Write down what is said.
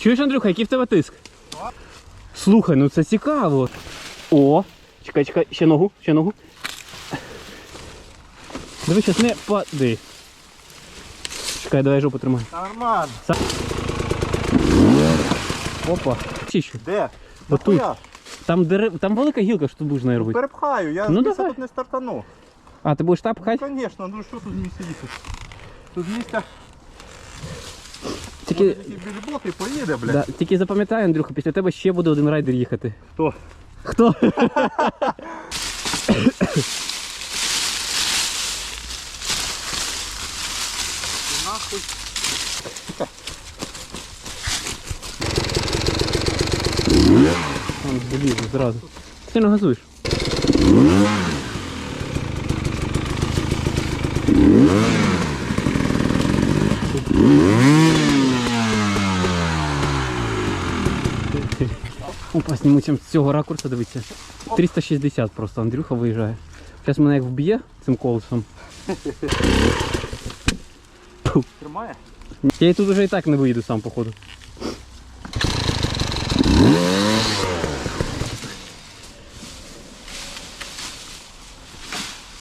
Чуєш, Андрюха, який в тебе тиск? Слухай, ну це цікаво. О, чекай, чекай, ще ногу, ще ногу. Диви, щас не пади. Чекай, давай жопу тримай. Нормально. Опа. Чищу. Де? Отут. Нахуя? Там дерев... там велика гілка, що ти будеш нею робити. Перепхаю, я Ну, ну, давай. тут не стартану. А, ти будеш так пхати? Звісно, ну що тут місце їхати? Тут місця, Тільки, більбот і поїде, блядь. да, тільки запам'ятай, Андрюха, після тебе ще буде один райдер їхати. Хто? Хто? Нахуй. Там блін, зразу. Ти не газуєш. Опа, зніму з цього ракурсу, дивіться. 360 просто Андрюха виїжджає. Зараз мене як вб'є цим колесом. Тримає? Я і тут вже і так не виїду сам, походу.